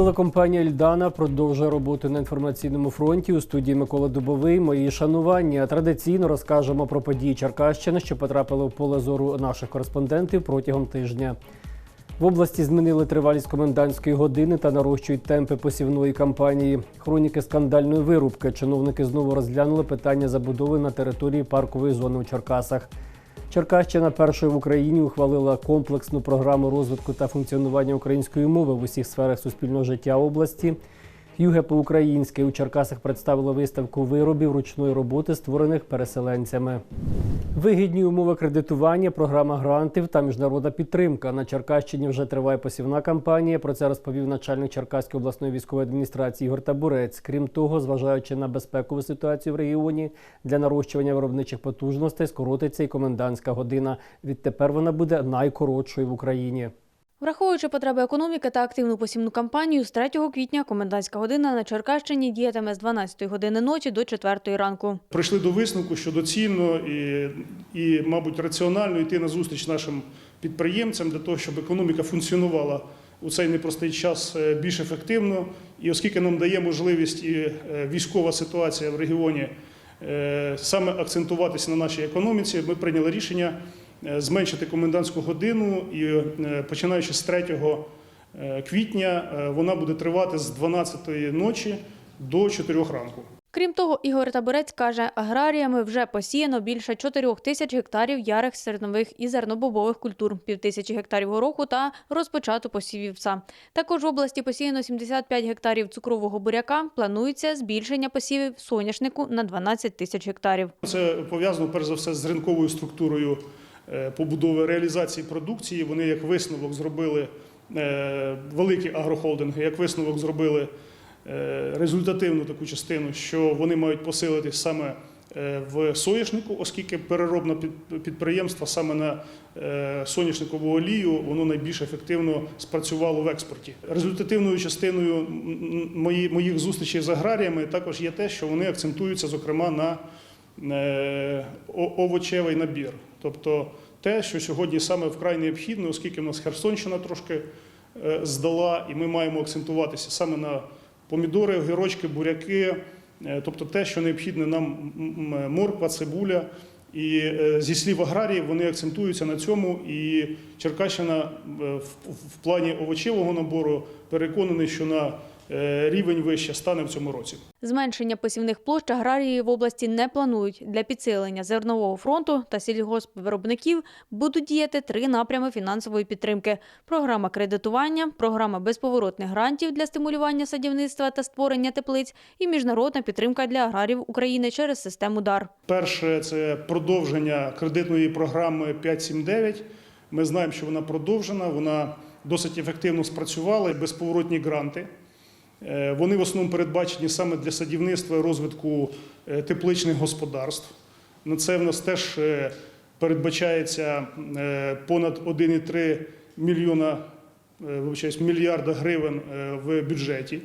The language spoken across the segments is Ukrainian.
Телекомпанія Ільдана продовжує роботу на інформаційному фронті. У студії Микола Дубовий. Мої шанування. Традиційно розкажемо про події Черкащини, що потрапили в поле зору наших кореспондентів протягом тижня. В області змінили тривалість комендантської години та нарощують темпи посівної кампанії. Хроніки скандальної вирубки. Чиновники знову розглянули питання забудови на території паркової зони у Черкасах. Черкащина першою в Україні ухвалила комплексну програму розвитку та функціонування української мови в усіх сферах суспільного життя області. Юге по-українськи у Черкасах представило виставку виробів ручної роботи, створених переселенцями. Вигідні умови кредитування, програма грантів та міжнародна підтримка. На Черкащині вже триває посівна кампанія. Про це розповів начальник Черкаської обласної військової адміністрації Ігор Табурець. Крім того, зважаючи на безпекову ситуацію в регіоні, для нарощування виробничих потужностей скоротиться і комендантська година. Відтепер вона буде найкоротшою в Україні. Враховуючи потреби економіки та активну посівну кампанію, з 3 квітня комендантська година на Черкащині діятиме з 12 години ночі до 4 ранку. прийшли до висновку, що доцільно і, і, мабуть, раціонально йти на зустріч нашим підприємцям для того, щоб економіка функціонувала у цей непростий час е, більш ефективно. І оскільки нам дає можливість і е, військова ситуація в регіоні е, саме акцентуватися на нашій економіці, ми прийняли рішення зменшити комендантську годину і е, починаючи з 3 е, квітня е, вона буде тривати з 12 ночі до 4 ранку. Крім того, Ігор Табурець каже, аграріями вже посіяно більше 4 тисяч гектарів ярих зернових і зернобобових культур, півтисячі гектарів гороху та розпочато посів вівса. Також в області посіяно 75 гектарів цукрового буряка. Планується збільшення посівів соняшнику на 12 тисяч гектарів. Це пов'язано перш за все з ринковою структурою е, побудови реалізації продукції. Вони як висновок зробили е, великі агрохолдинги, як висновок зробили е, результативну таку частину, що вони мають посилитись саме е, в соняшнику, оскільки переробне підприємство саме на е, соняшникову олію воно найбільш ефективно спрацювало в експорті. Результативною частиною моїх зустрічей з аграріями також є те, що вони акцентуються, зокрема, на е, овочевий набір. Тобто те, що сьогодні саме вкрай необхідно, оскільки в нас Херсонщина трошки е, здала, і ми маємо акцентуватися саме на помідори, огірочки, буряки, е, тобто те, що необхідне нам морква, цибуля. І е, зі слів аграріїв вони акцентуються на цьому. І Черкащина е, в, плані овочевого набору переконаний, що на е, рівень вище стане в цьому році. Зменшення посівних площ аграрії в області не планують. Для підсилення зернового фронту та сільгоспвиробників будуть діяти три напрями фінансової підтримки: програма кредитування, програма безповоротних грантів для стимулювання садівництва та створення теплиць і міжнародна підтримка для аграрів України через систему ДАР. Перше це продовження кредитної програми 579. Ми знаємо, що вона продовжена, вона досить ефективно спрацювала безповоротні гранти. Е, Вони в основному передбачені саме для садівництва і розвитку е, тепличних господарств. На це в нас теж е, передбачається понад 1,3 мільйона вибачаюсь, мільярда гривень в бюджеті.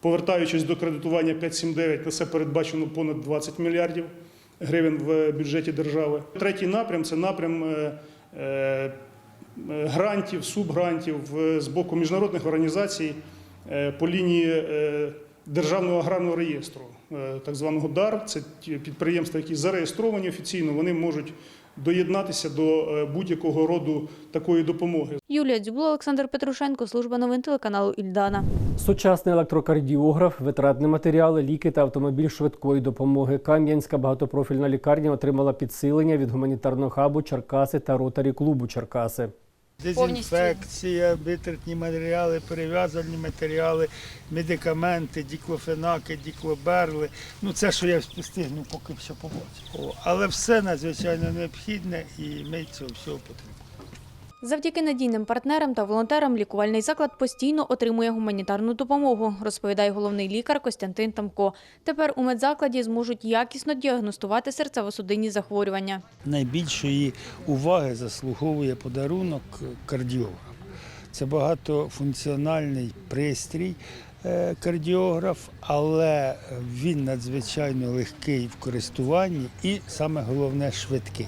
Повертаючись до кредитування 579, на це передбачено понад 20 мільярдів гривень в бюджеті держави. Третій напрям це напрям грантів, субгрантів з боку міжнародних організацій по лінії е, Державного аграрного реєстру, е, так званого ДАР. Це ті підприємства, які зареєстровані офіційно, вони можуть доєднатися до е, будь-якого роду такої допомоги. Юлія Дзюбла, Олександр Петрушенко, служба новин телеканалу Ільдана. Сучасний електрокардіограф, витратні матеріали, ліки та автомобіль швидкої допомоги. Кам'янська багатопрофільна лікарня отримала підсилення від гуманітарного хабу Черкаси та ротарі клубу Черкаси. Дезінфекція, витратні матеріали, перев'язані матеріали, медикаменти, діклофенаки, діклоберли. Ну це, що я встигну поки все побачити. Але все надзвичайно необхідне і ми цього всього потрібно. Завдяки надійним партнерам та волонтерам лікувальний заклад постійно отримує гуманітарну допомогу, розповідає головний лікар Костянтин Тамко. Тепер у медзакладі зможуть якісно діагностувати серцево-судинні захворювання. Найбільшої уваги заслуговує подарунок кардіограф. Це багатофункціональний пристрій е, кардіограф, але він надзвичайно легкий в користуванні і саме головне швидкий.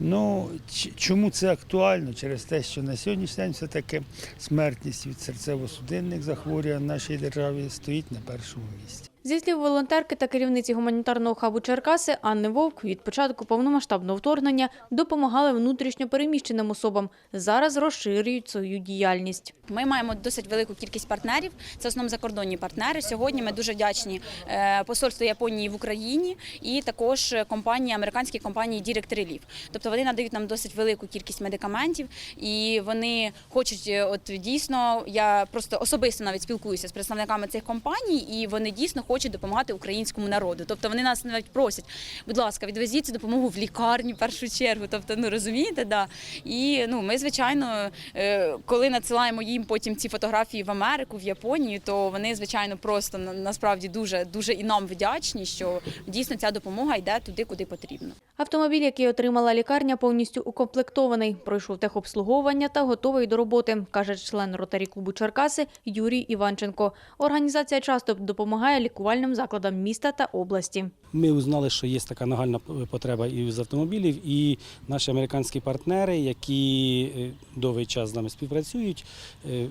Ну, чому це актуально? Через те, що на сьогоднішній день все-таки смертність від серцево-судинних захворювань в нашій державі стоїть на першому місці. Зі слів волонтерки та керівниці гуманітарного хабу Черкаси Анни Вовк від початку повномасштабного вторгнення допомагали внутрішньо переміщеним особам. Зараз розширюють свою діяльність. Ми маємо досить велику кількість партнерів. Це в основному закордонні партнери. Сьогодні ми дуже вдячні е, посольству Японії в Україні і також компанії, американській компанії Direct Relief. Тобто вони надають нам досить велику кількість медикаментів, і вони хочуть, е, от дійсно, я просто особисто навіть спілкуюся з представниками цих компаній, і вони дійсно хочуть допомагати українському народу. Тобто вони нас навіть просять, будь ласка, відвезіть цю допомогу в лікарні в першу чергу. Тобто, ну розумієте, да. І ну ми, звичайно, е, коли надсилаємо їм потім ці фотографії в Америку, в Японію, то вони, звичайно, просто на- насправді дуже дуже і нам вдячні, що дійсно ця допомога йде туди, куди потрібно. Автомобіль, який отримала лікарня, повністю укомплектований, пройшов техобслуговування та готовий до роботи, каже член ротарі клубу Черкаси Юрій Іванченко. Організація часто допомагає лікувальним закладам міста та області. Ми узнали, що є така нагальна потреба і з автомобілів, і наші американські партнери, які е, довгий час з нами співпрацюють, е,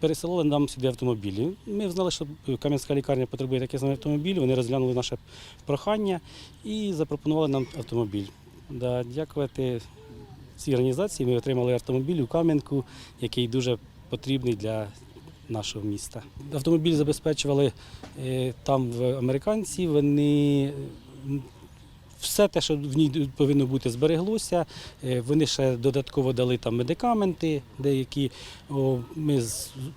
переселили нам сюди автомобілі. Ми знали, що Кам'янська лікарня потребує такий самий автомобіль. Вони розглянули наше прохання і запропонували нам автомобіль. Да, дякувати цій організації ми отримали автомобіль у Кам'янку, який дуже потрібний для нашого міста. Автомобіль забезпечували е, там в американці. Вони все те, що в ній повинно бути, збереглося. Е, Вони ще додатково дали там медикаменти, деякі. Ми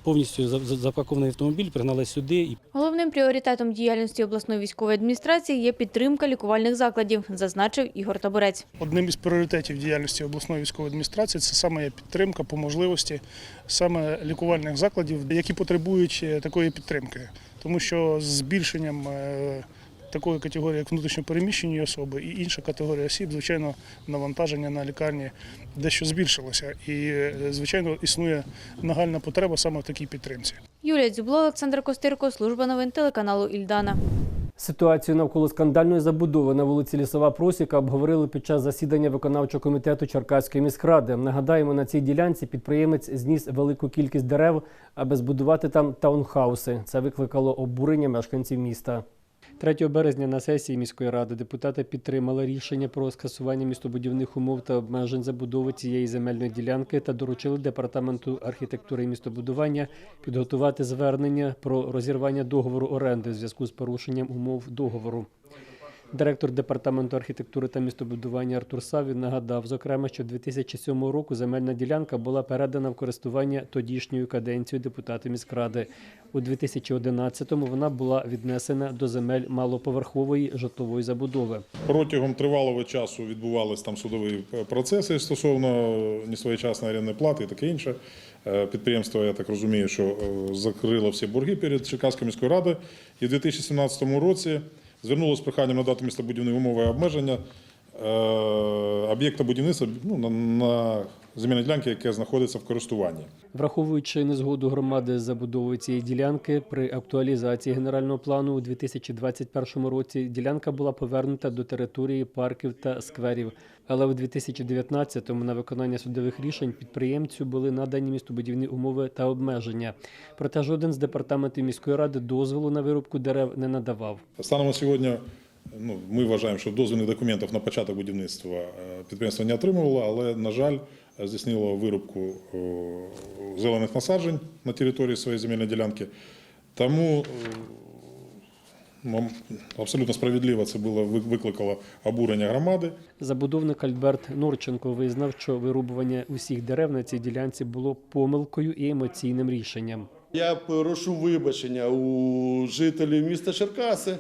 повністю за- за- запакований автомобіль пригнали сюди і Головним пріоритетом діяльності обласної військової адміністрації є підтримка лікувальних закладів, зазначив Ігор Табурець. Одним із пріоритетів діяльності обласної військової адміністрації це саме підтримка по можливості саме лікувальних закладів, які потребують е, такої підтримки. Тому що з збільшенням е, такої категорії, як внутрішньопереміщені особи і інша категорія осіб, звичайно, навантаження на лікарні дещо збільшилося. І, е, звичайно, існує нагальна потреба саме в такій підтримці. Юлія Дзюбло, Олександр Костирко, служба новин телеканалу Ільдана. Ситуацію навколо скандальної забудови на вулиці Лісова Просіка обговорили під час засідання виконавчого комітету Черкаської міськради. Нагадаємо, на цій ділянці підприємець зніс велику кількість дерев, аби збудувати там таунхауси. Це викликало обурення мешканців міста. 3 березня на сесії міської ради депутати підтримали рішення про скасування містобудівних умов та обмежень забудови цієї земельної ділянки та доручили департаменту архітектури і містобудування підготувати звернення про розірвання договору оренди в зв'язку з порушенням умов договору. Директор департаменту архітектури та містобудування Артур Савін нагадав, зокрема, що 2007 року земельна ділянка була передана в користування тодішньою каденцією депутата міськради. У 2011-му вона була віднесена до земель малоповерхової житлової забудови. Протягом тривалого часу відбувалися там судові е, процеси стосовно несвоєчасної орендної плати і таке інше. Е, Підприємство, я так розумію, що е, закрило всі борги перед Черкаською міською радою. І в 2017 році звернулося з проханням надати містобудівні умови обмеження е, об'єкта будівництва ну, на, на земельній ділянці, яке знаходиться в користуванні. Враховуючи незгоду громади з забудовою цієї ділянки, при актуалізації генерального плану у 2021 році ділянка була повернута до території парків та скверів. Але у 2019-му на виконання судових рішень підприємцю були надані містобудівні умови та обмеження. Проте жоден з департаментів міської ради дозволу на вирубку дерев не надавав. Станом на сьогодні ну, ми вважаємо, що дозвільних документів на початок будівництва е, підприємство не отримувало, але, на жаль, здійснило вирубку зелених насаджень на території своєї земельної ділянки. Тому е, абсолютно справедливо це було викликало обурення громади. Забудовник Альберт Норченко визнав, що вирубування усіх дерев на цій ділянці було помилкою і емоційним рішенням. Я прошу вибачення у жителів міста Черкаси.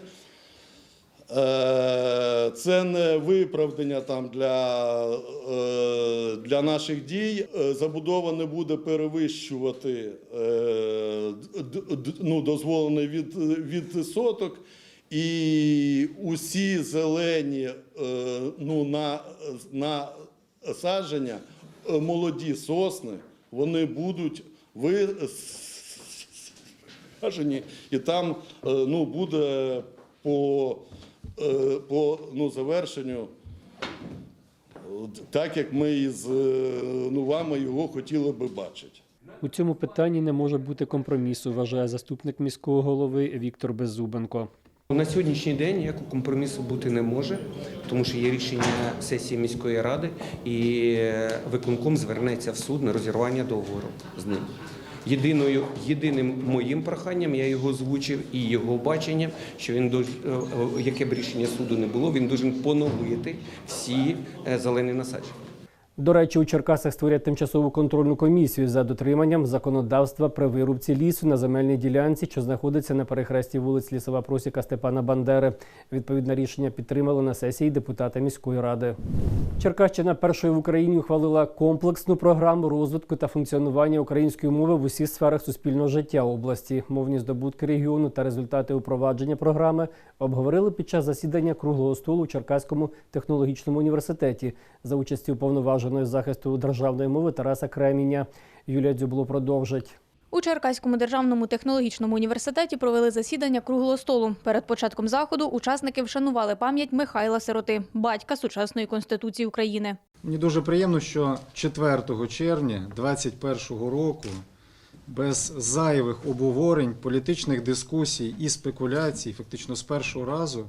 Е, Це не виправдання там для, е, для наших дій. Е, Забудова не буде перевищувати ну, дозволений від, від соток. І усі зелені ну, на, на садження, молоді сосни, вони будуть ви і там ну, буде по, по ну, завершенню так, як ми із е, ну, вами його хотіли би бачити. У цьому питанні не може бути компромісу, вважає заступник міського голови Віктор Беззубенко. На сьогоднішній день ніякого компромісу бути не може, тому що є рішення сесії міської ради, і е, виконком звернеться в суд на розірвання договору з ним. Єдиною, єдиним моїм проханням я його озвучив і його баченням, що він дож- е, е, яке б рішення суду не було, він должен поновити всі е, зелені насадження. До речі, у Черкасах створять тимчасову контрольну комісію за дотриманням законодавства при вирубці лісу на земельній ділянці, що знаходиться на перехресті вулиць Лісова Просіка Степана Бандери. Відповідне рішення підтримали на сесії депутата міської ради. Черкащина першою в Україні ухвалила комплексну програму розвитку та функціонування української мови в усіх сферах суспільного життя області. Мовні здобутки регіону та результати упровадження програми обговорили під час засідання круглого столу у Черкаському технологічному університеті за участі уповноваженої захисту державної мови Тараса Креміня. Юлія Дзюбло продовжить. У Черкаському державному технологічному університеті провели засідання круглого столу. Перед початком заходу учасники вшанували пам'ять Михайла Сироти, батька сучасної конституції України. Мені дуже приємно, що 4 червня 2021 року без зайвих обговорень, політичних дискусій і спекуляцій, фактично з першого разу,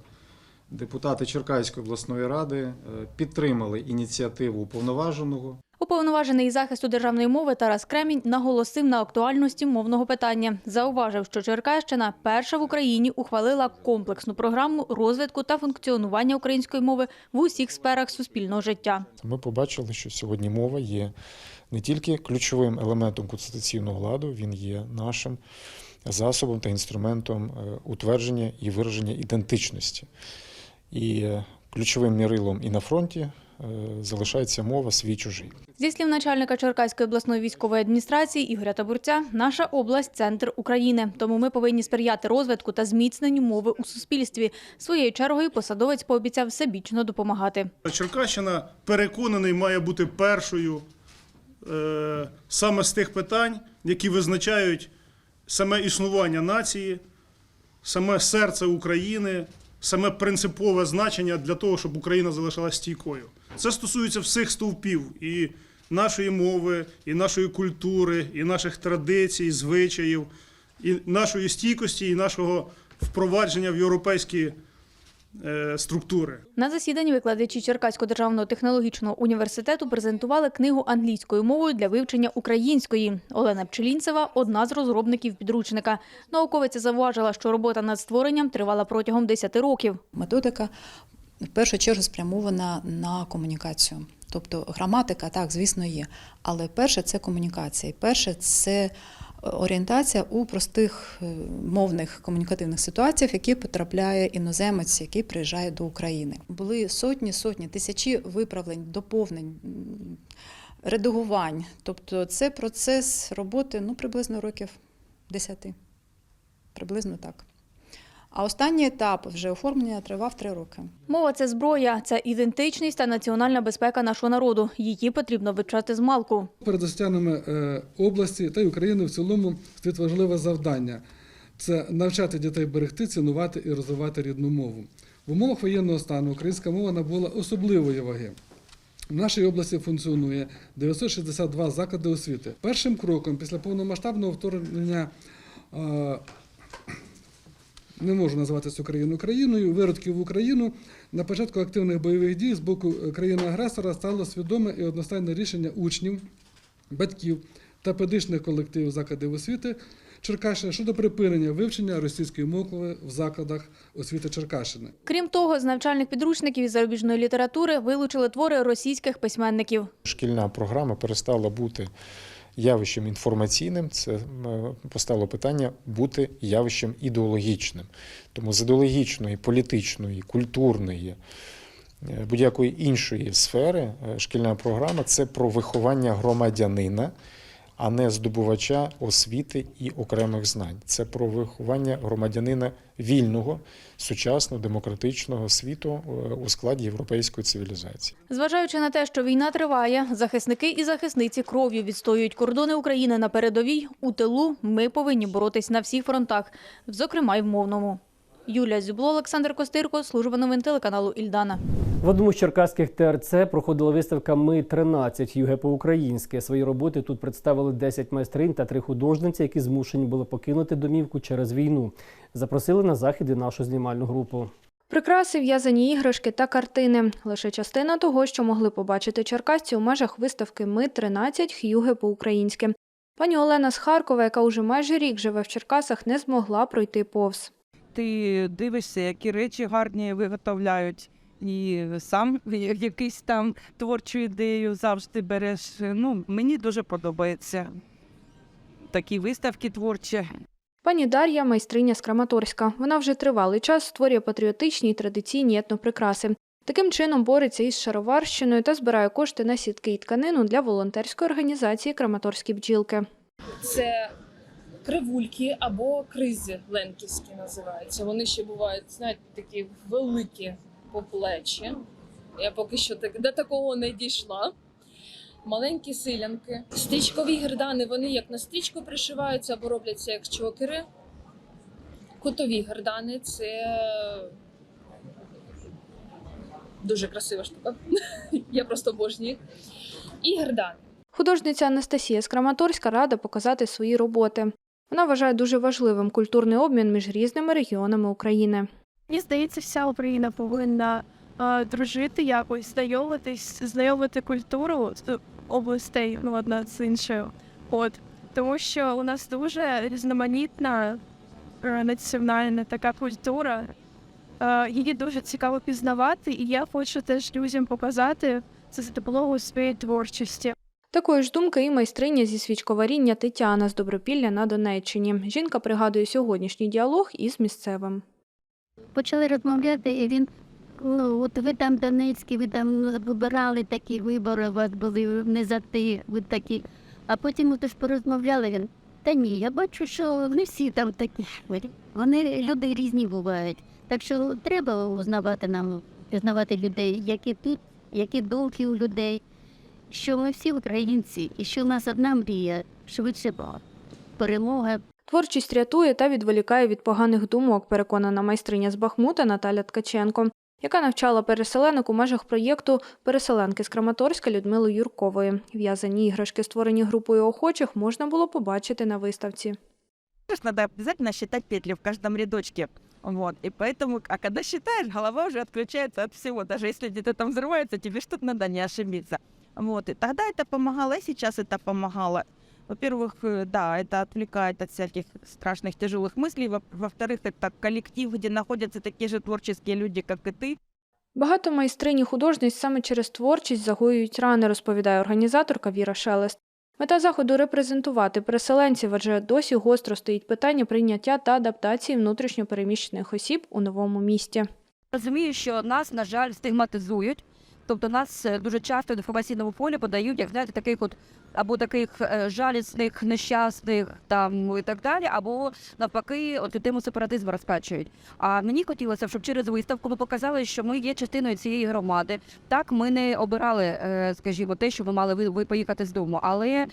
депутати Черкаської обласної ради е, підтримали ініціативу уповноваженого Уповноважений захисту державної мови Тарас Кремінь наголосив на актуальності мовного питання. Зауважив, що Черкащина перша в Україні ухвалила комплексну програму розвитку та функціонування української мови в усіх сферах суспільного життя. Ми побачили, що сьогодні мова є не тільки ключовим елементом конституційного ладу, він є нашим засобом та інструментом е, утвердження і вираження ідентичності. І ключовим мірилом і на фронті е, залишається мова свій чужий. Зі слів начальника Черкаської обласної військової адміністрації Ігоря Табурця, наша область центр України. Тому ми повинні сприяти розвитку та зміцненню мови у суспільстві. Своєю чергою посадовець пообіцяв всебічно допомагати. Черкащина переконаний має бути першою е, саме з тих питань, які визначають саме існування нації, саме серце України, саме принципове значення для того, щоб Україна залишалась стійкою. Це стосується всіх стовпів і нашої мови, і нашої культури, і наших традицій, звичаїв, і нашої стійкості, і нашого впровадження в європейські структури. На засіданні викладачі Черкаського державного технологічного університету презентували книгу англійською мовою для вивчення української. Олена Пчелінцева – одна з розробників підручника. Науковиця зауважила, що робота над створенням тривала протягом 10 років. Методика в першу чергу спрямована на комунікацію. Тобто граматика, так, звісно, є. Але перше це комунікація. Перше це орієнтація у простих е, мовних комунікативних ситуаціях, які потрапляє іноземець, який приїжджає до України. Були сотні, сотні, тисячі виправлень, доповнень. Редагувань, тобто це процес роботи ну, приблизно років 10. Приблизно так. А останній етап вже оформлення тривав три роки. Мова – це зброя, це ідентичність та національна безпека нашого народу. Її потрібно вивчати з малку. Перед освітянами е, області та й України в цілому стоїть важливе завдання це навчати дітей берегти, цінувати і розвивати рідну мову. В умовах воєнного стану українська мова набула особливої ваги. В нашій області функціонує 962 заклади освіти. Першим кроком після повномасштабного вторгнення е, не можу називати цю країну країною, виродків в Україну на початку активних бойових дій з боку країни-агресора стало свідоме і одностайне рішення учнів, батьків та педагогічних колективів закладів освіти Черкащини щодо припинення вивчення російської мови в закладах освіти Черкащини. Крім того, з навчальних підручників із зарубіжної літератури вилучили твори російських письменників. Шкільна програма перестала бути явищем інформаційним. Це е, постало питання бути явищем ідеологічним. Тому з ідеологічної, політичної, культурної. е, Будь-якої іншої сфери е, шкільна програма це про виховання громадянина, а не здобувача освіти і окремих знань. Це про виховання громадянина вільного, сучасного, демократичного світу е, у складі європейської цивілізації. Зважаючи на те, що війна триває, захисники і захисниці кров'ю відстоюють кордони України на передовій, у тилу ми повинні боротись на всіх фронтах, зокрема й в мовному. Юлія Зюбло, Олександр Костирко, служба новин телеканалу Ільдана. В одному з черкаських ТРЦ проходила виставка Ми 13 юге по-українськи. Свої роботи тут представили 10 майстринь та три художниці, які змушені були покинути домівку через війну. Запросили на захід і нашу знімальну групу. Прикраси, в'язані іграшки та картини – лише частина того, що могли побачити черкасці у межах виставки «Ми 13 Х'юги по-українськи». Пані Олена з Харкова, яка уже майже рік живе в Черкасах, не змогла пройти повз. ти дивишся, які речі гарні виготовляють, і сам якийсь там творчу ідею завжди береш. Ну, мені дуже подобається такі виставки творчі. Пані Дар'я – майстриня з Краматорська. Вона вже тривалий час створює патріотичні й традиційні етноприкраси. Таким чином бореться із шароварщиною та збирає кошти на сітки і тканину для волонтерської організації Краматорські бджілки. Це кривульки або кризи ленківські називаються. Вони ще бувають, знаєте, такі великі по плечі. Я поки що так, до такого не дійшла. Маленькі силянки. Стрічкові гердани, вони як на стрічку пришиваються або робляться як чокери. Кутові гердани це дуже красива штука. Я просто обожнюю. І гердани. Художниця Анастасія з Краматорська рада показати свої роботи. Вона вважає дуже важливим культурний обмін між різними регіонами України. Мені здається, вся Україна повинна е, дружити якось, знайомитись, знайомити культуру областей ну, одна з іншою. От тому що у нас дуже різноманітна е, національна така культура. Е, її дуже цікаво пізнавати, і я хочу теж людям показати це за допомогою своєї творчості. Такої ж думки і майстриня зі свічковаріння Тетяна з Добропілля на Донеччині. Жінка пригадує сьогоднішній діалог із місцевим. Почали розмовляти, і він ну, от ви там Донецькі, ви там вибирали такі вибори, у вас були не за ти, ви такі. А потім от ж порозмовляли він. Та ні, я бачу, що не всі там такі. Вони люди різні бувають. Так що треба узнавати нам, пізнавати людей, які тут, які думки у людей, що ми всі українці, і що в нас одна мрія, швидше перемога, Творчість рятує та відволікає від поганих думок, переконана майстриня з Бахмута Наталя Ткаченко, яка навчала переселенок у межах проєкту Переселенки з Краматорська Людмили Юркової. В'язані іграшки, створені групою охочих, можна було побачити на виставці. Надо обязательно считать петли в каждом рядочке. Вот. И поэтому, а когда считаешь, голова уже отключается от всего. Даже если где-то там взрывается, тебе что-то надо не ошибиться. Вот. И тогда это помогало, и сейчас это помогало. Во-первых, э, да, это отвлекает от всяких страшных, тяжелых мыслей. Во- Во-вторых, это коллектив, где находятся такие же творческие люди, как и ты. Багато майстринь і художниць саме через творчість загоюють рани, розповідає організаторка Віра Шелест. Мета заходу репрезентувати переселенців, адже досі гостро стоїть питання прийняття та адаптації внутрішньопереміщених осіб у новому місті. Розумію, що нас, на жаль, стигматизують. Тобто нас е, дуже часто в інформаційному полі подають, як знаєте, таких от або таких е, жалісних, нещасних там і так далі, або навпаки, от тему сепаратизму розкачують. А мені хотілося, щоб через виставку ми показали, що ми є частиною цієї громади. Так, ми не обирали, е, скажімо, те, що ми мали ви, поїхати з дому, але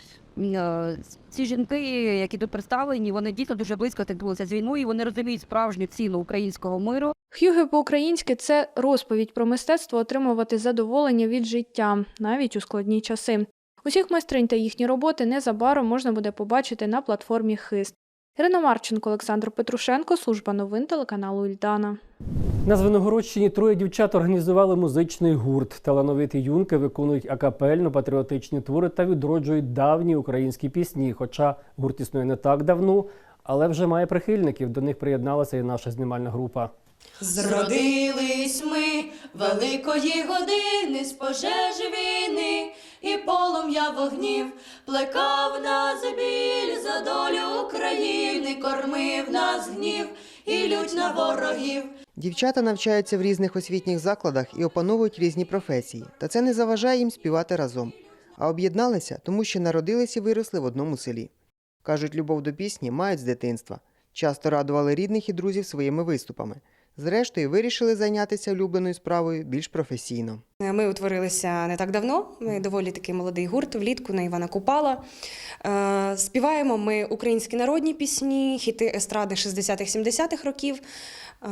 ці жінки, які тут представлені, вони дійсно дуже близько стикнулися з війною. і Вони розуміють справжню ціну українського миру. Х'юги по-українськи це розповідь про мистецтво отримувати задоволення від життя, навіть у складні часи. Усіх майстринь та їхні роботи незабаром можна буде побачити на платформі Хист. Ірина Марченко, Олександр Петрушенко, служба новин телеканалу Ільдана. На Звенигородщині троє дівчат організували музичний гурт. Талановиті юнки виконують акапельно-патріотичні твори та відроджують давні українські пісні. Хоча гурт існує не так давно, але вже має прихильників. До них приєдналася і наша знімальна група. Зродились ми великої години з пожежі полум'я вогнів плекав нас біль за долю України, кормив нас гнів і лють на ворогів. Дівчата навчаються в різних освітніх закладах і опановують різні професії, та це не заважає їм співати разом. А об'єдналися, тому що народились і виросли в одному селі. Кажуть, любов до пісні мають з дитинства. Часто радували рідних і друзів своїми виступами. Зрештою, вирішили зайнятися улюбленою справою більш професійно. Ми утворилися не так давно. Ми доволі такий молодий гурт влітку на Івана Купала. Е, Співаємо ми українські народні пісні, хіти естради 60-х, 70-х років. Е,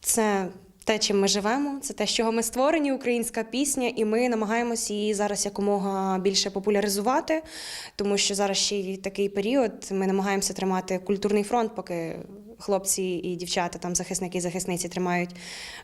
Це те, чим ми живемо, це те, з чого ми створені, українська пісня, і ми намагаємося її зараз якомога більше популяризувати, тому що зараз ще й такий період. Ми намагаємося тримати культурний фронт, поки хлопці і дівчата, там захисники і захисниці тримають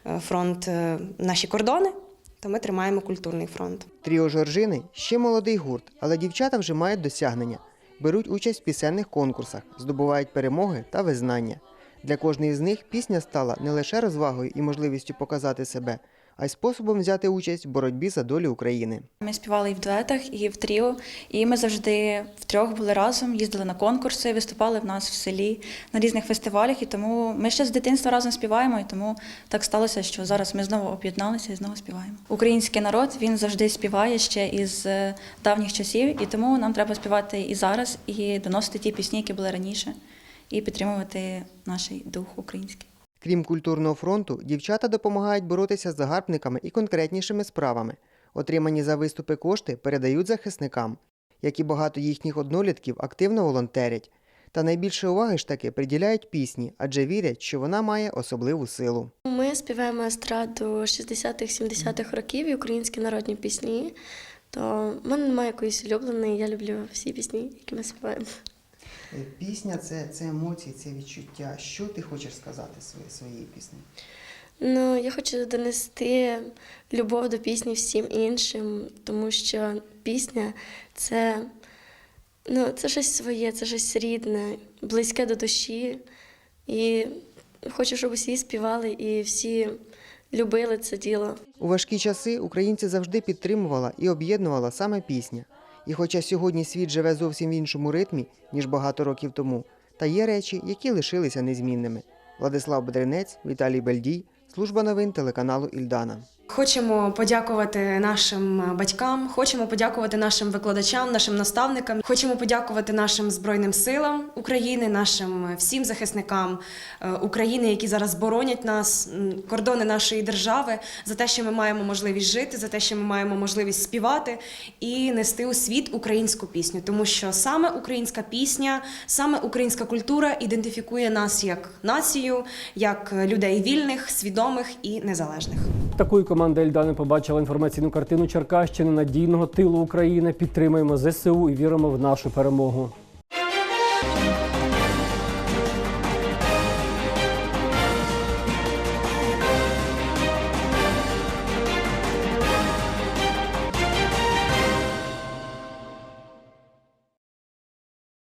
е, фронт е, наші кордони. То ми тримаємо культурний фронт. Тріо Жоржини ще молодий гурт, але дівчата вже мають досягнення. Беруть участь в пісенних конкурсах, здобувають перемоги та визнання. Для кожної з них пісня стала не лише розвагою і можливістю показати себе, а й способом взяти участь в боротьбі за долю України. Ми співали і в дуетах, і в тріо, і ми завжди втрьох були разом, їздили на конкурси, виступали в нас в селі на різних фестивалях. І тому ми ще з дитинства разом співаємо, і тому так сталося, що зараз ми знову об'єдналися і знову співаємо. Український народ він завжди співає ще із е, давніх часів, і тому нам треба співати і зараз, і доносити ті пісні, які були раніше, і підтримувати наш дух український. Крім культурного фронту, дівчата допомагають боротися з загарбниками і конкретнішими справами. Отримані за виступи кошти передають захисникам, як і багато їхніх однолітків активно волонтерять. Та найбільше уваги ж таки приділяють пісні, адже вірять, що вона має особливу силу. Ми співаємо естраду 60-х-70-х років і українські народні пісні. То в мене немає якоїсь улюбленої, я люблю всі пісні, які ми співаємо. Пісня це, це емоції, це відчуття. Що ти хочеш сказати своє, своєю піснею? Ну, я хочу донести любов до пісні всім іншим, тому що пісня це, ну, це щось своє, це щось рідне, близьке до душі. І хочу, щоб усі співали і всі любили це діло. У важкі часи українці завжди підтримувала і об'єднувала саме пісня. І хоча сьогодні світ живе зовсім в іншому ритмі, ніж багато років тому, та є речі, які лишилися незмінними. Владислав Бедренець, Віталій Бельдій, служба новин телеканалу Ільдана. Хочемо подякувати нашим батькам, хочемо подякувати нашим викладачам, нашим наставникам. Хочемо подякувати нашим збройним силам України, нашим всім захисникам е, України, які зараз боронять нас, кордони нашої держави, за те, що ми маємо можливість жити, за те, що ми маємо можливість співати і нести у світ українську пісню, тому що саме українська пісня, саме українська культура ідентифікує нас як націю, як людей вільних, свідомих і незалежних. Такою команда Ельдани побачила інформаційну картину Черкащини надійного тилу України. Підтримуємо ЗСУ і віримо в нашу перемогу.